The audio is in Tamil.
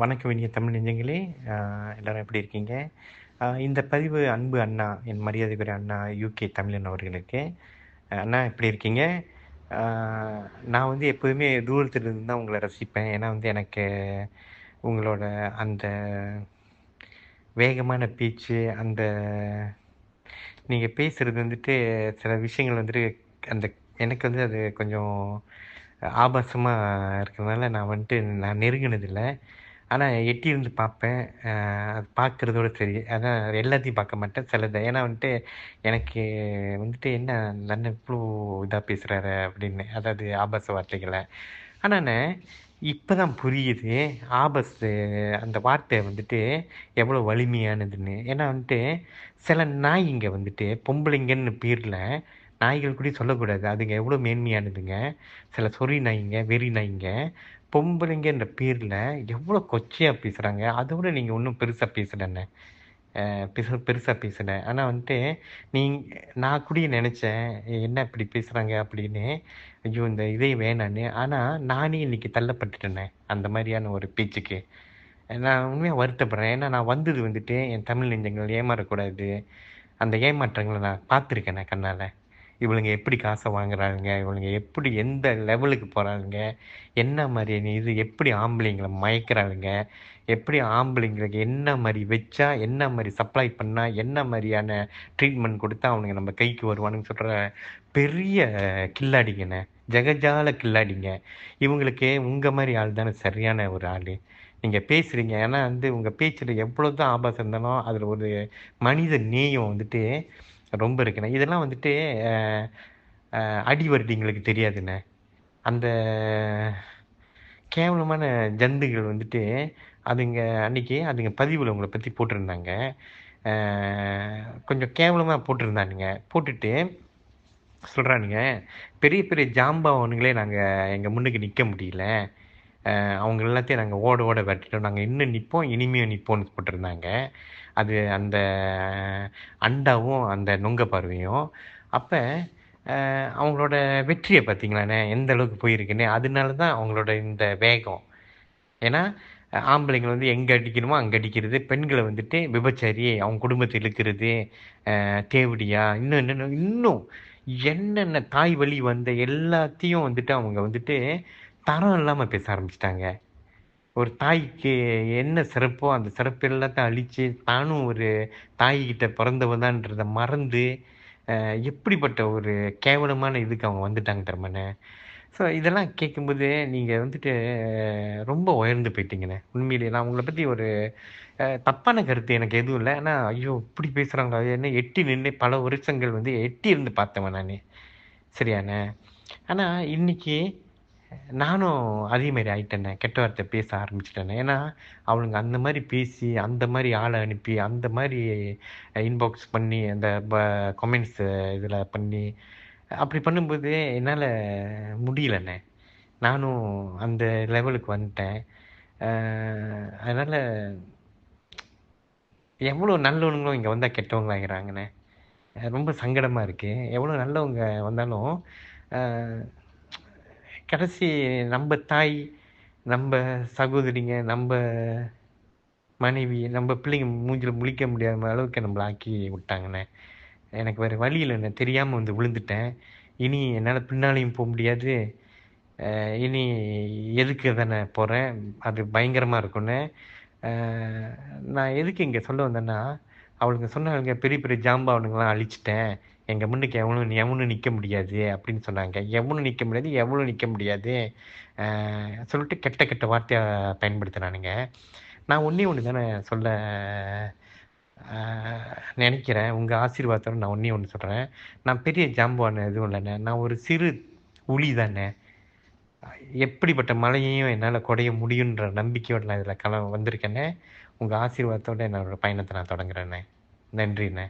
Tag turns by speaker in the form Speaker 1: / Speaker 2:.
Speaker 1: வணக்கம் இனிய தமிழ் நெஞ்சங்களே. எல்லோரும் எப்படி இருக்கீங்க? இந்த பதிவு அன்பு அண்ணா என் மரியாதைக்குரிய அண்ணா யூகே தமிழன் அவர்களுக்கு அண்ணா எப்படி இருக்கீங்க? நான் வந்து எப்போதுமே தூரத்தில் இருந்து தான் உங்களை ரசிப்பேன். ஏன்னா வந்து எனக்கு உங்களோட அந்த வேகமான பேச்சு அந்த நீங்கள் பேசுகிறது வந்துட்டு சில விஷயங்கள் வந்துட்டு அந்த எனக்கு வந்து அது கொஞ்சம் ஆபாசமாக இருக்கிறதுனால நான் வந்துட்டு நான் நெருங்கினதில்லை. ஆனால் எட்டி இருந்து பார்ப்பேன் அது பார்க்குறதோட சரி. அதான் எல்லாத்தையும் பார்க்க மாட்டேன் சிலதை. ஏன்னா வந்துட்டு எனக்கு வந்துட்டு என்ன நன்ன இவ்வளோ இதாக பேசுகிறாரு அப்படின்னு. அதாவது ஆபாச வார்த்தைகளை. ஆனால் இப்போ தான் புரியுது ஆபஸ் அந்த வார்த்தை வந்துட்டு எவ்வளோ வலிமையானதுன்னு. ஏன்னா வந்துட்டு சில நாய்ங்க வந்துட்டு பொம்பளைங்கன்னு பேரில் நாய்கள் கூட சொல்லக்கூடாது. அதுங்க எவ்வளோ மேன்மையானதுங்க. சில சொறி நாய்ங்க வெறி நாய்ங்க பொம்பளைங்கன்ற பேரில் எவ்வளோ கொச்சையாக பேசுகிறாங்க அதை விட நீங்கள் ஒன்றும் பெருசாக பேசலைண்ணே. பெருசா பெருசாக பேசலை ஆனால் வந்துட்டு நீ நான் கூட நினச்சேன். என்ன இப்படி பேசுகிறாங்க அப்படின்னு. ஐயோ இந்த இதே வேணான்னு. ஆனால் நானே இன்னைக்கு தள்ளப்பட்டுட்டேனே அந்த மாதிரியான ஒரு பேச்சுக்கு. நான் உண்மையாக வருத்தப்படுறேன். ஏன்னா நான் வந்தது வந்துட்டு என் தமிழ் நெஞ்சங்கள் ஏமாறக்கூடாது. அந்த ஏமாற்றங்களை நான் பார்த்துருக்கேன் கண்ணால். இவளுங்க எப்படி காசை வாங்குறாங்க இவளுங்க எப்படி எந்த லெவலுக்கு போகிறாளுங்க என்ன மாதிரியான இது எப்படி ஆம்பளைங்களை மயக்கிறாளுங்க? எப்படி ஆம்பளைங்களுக்கு என்ன மாதிரி வச்சா என்ன மாதிரி சப்ளை பண்ணால் என்ன மாதிரியான ட்ரீட்மெண்ட் கொடுத்தா அவனுங்க நம்ம கைக்கு வருவானுன்னு சொல்கிற பெரிய கில்லாடிங்கண்ணே. ஜெகஜால கில்லாடிங்க. இவங்களுக்கு உங்கள் மாதிரி ஆள் தானே சரியான ஒரு ஆள். நீங்கள் பேசுகிறீங்க ஏன்னா வந்து உங்கள் பேச்சில் எவ்வளோ தான் ஆபாசம் இருந்தாலும் அதில் ஒரு மனித நேயம் வந்துட்டு ரொம்ப இருக்குண்ணே. இதெல்லாம் வந்துட்டு அஹ், அஹ், தெரியாதுண்ணே. அந்த கேவலமான ஜந்துகள் வந்துட்டு அதுங்க அன்னைக்கு அதுங்க பதிவில் உங்களை பற்றி போட்டிருந்தாங்க. கொஞ்சம் கேவலமாக போட்டிருந்தானுங்க. போட்டுட்டு சொல்கிறானுங்க பெரிய பெரிய ஜாம்பவனுங்களே நாங்கள் எங்கள் முன்னுக்கு நிற்க முடியல. அவங்க எல்லாத்தையும் நாங்கள் ஓட ஓட விரட்டிட்டோம். நாங்கள் இன்னும் நிற்போம் இனிமையும் நிற்போம்னு போட்டிருந்தாங்க. அது அந்த அண்டாவும் அந்த நுங்க பார்வையும் அப்போ அவங்களோட வெற்றியை பார்த்தீங்களாண்ணே? எந்த அளவுக்கு போயிருக்குன்னு? அதனால தான் அவங்களோட இந்த வேகம். ஏன்னா ஆம்பளைங்களை வந்து எங்கே அடிக்கணுமோ அங்கே அடிக்கிறது பெண்களை வந்துட்டு விபச்சாரி அவங்க குடும்பத்தை இழுக்கிறது தேவடியா இன்னும் இன்னும் இன்னும் என்னென்ன தாய் வழி வந்த எல்லாத்தையும் வந்துட்டு அவங்க வந்துட்டு தரம் இல்லாமல் பேச ஆரம்பிச்சிட்டாங்க. ஒரு தாய்க்கு என்ன சிறப்போ அந்த சிறப்பு எல்லாத்தையும் அழித்து தானும் ஒரு தாய்கிட்ட பிறந்தவதான்றதை மறந்து எப்படிப்பட்ட ஒரு கேவலமான இதுக்கு அவங்க வந்துட்டாங்க தர்மனே? ஸோ இதெல்லாம் கேட்கும்போது நீங்கள் வந்துட்டு ரொம்ப உயர்ந்து போயிட்டீங்கண்ணே. உண்மையிலேயே நான் உங்களை பற்றி ஒரு தப்பான கருத்து எனக்கு எதுவும் இல்லை. ஆனால் ஐயோ இப்படி பேசுகிறாங்களா என்ன எட்டி நின்று பல வருஷங்கள் வந்து எட்டி இருந்து பார்த்தவன் நான். சரியாண்ணே? ஆனால் இன்னைக்கு நானும் அதே மாதிரி ஆகிட்டேனே கெட்ட வார்த்தை பேச ஆரம்பிச்சிட்டேனே. ஏன்னா அவனுங்க அந்த மாதிரி பேசி அந்த மாதிரி ஆளை அனுப்பி அந்த மாதிரி இன்பாக்ஸ் பண்ணி அந்த கமெண்ட்ஸ் இதில் பண்ணி அப்படி பண்ணும்போது என்னால் முடியலண்ணே. நானும் அந்த லெவலுக்கு வந்துட்டேன். அதனால் எவ்வளோ நல்லவனுங்களும் இங்கே வந்தால் கெட்டவங்களாகிறாங்கண்ணே ரொம்ப சங்கடமாக இருக்குது எவ்வளோ நல்லவங்க வந்தாலும் கடைசி நம்ம தாய் நம்ம சகோதரிங்க நம்ம மனைவி நம்ம பிள்ளைங்க மூஞ்சில் முழிக்க முடியாத அளவுக்கு நம்மளை ஆக்கி விட்டாங்கண்ணே. எனக்கு வேறு வழி இல்லைண்ணே. தெரியாமல் வந்து விழுந்துட்டேன். இனி என்னால் பின்னாலையும் போக முடியாது. இனி எதுக்கு தானே போகிறேன் அது பயங்கரமாக இருக்கும்னு நான் எதுக்கு இங்கே சொல்ல வந்தேன்னா அவளுங்க சொன்னாங்க பெரிய பெரிய ஜாம்பவனுங்களாம் அழிச்சிட்டேன். எங்கள் முன்னுக்கு எவனும் எவனும் நிற்க முடியாது அப்படின்னு சொன்னாங்க. எவனும் நிற்க முடியாது எவனும் நிற்க முடியாது. சொல்லிட்டு கெட்ட கெட்ட வார்த்தையை பயன்படுத்தினானுங்க நான் ஒன்றே ஒன்று தானே சொல்ல நினைக்கிறேன். உங்கள் ஆசீர்வாதத்தோட நான் ஒன்றே ஒன்று சொல்கிறேன் நான் பெரிய ஜாம்புவான எதுவும் இல்லைண்ணே. நான் ஒரு சிறு உளி தானே. எப்படிப்பட்ட மலையையும் என்னால் குடைய முடியுன்ற நம்பிக்கையோடு நான் இதில் கல வந்திருக்கேனே உங்கள் ஆசீர்வாதத்தோடு என்னோட பயணத்தை நான் தொடங்குறேண்ணே. நன்றிண்ணே.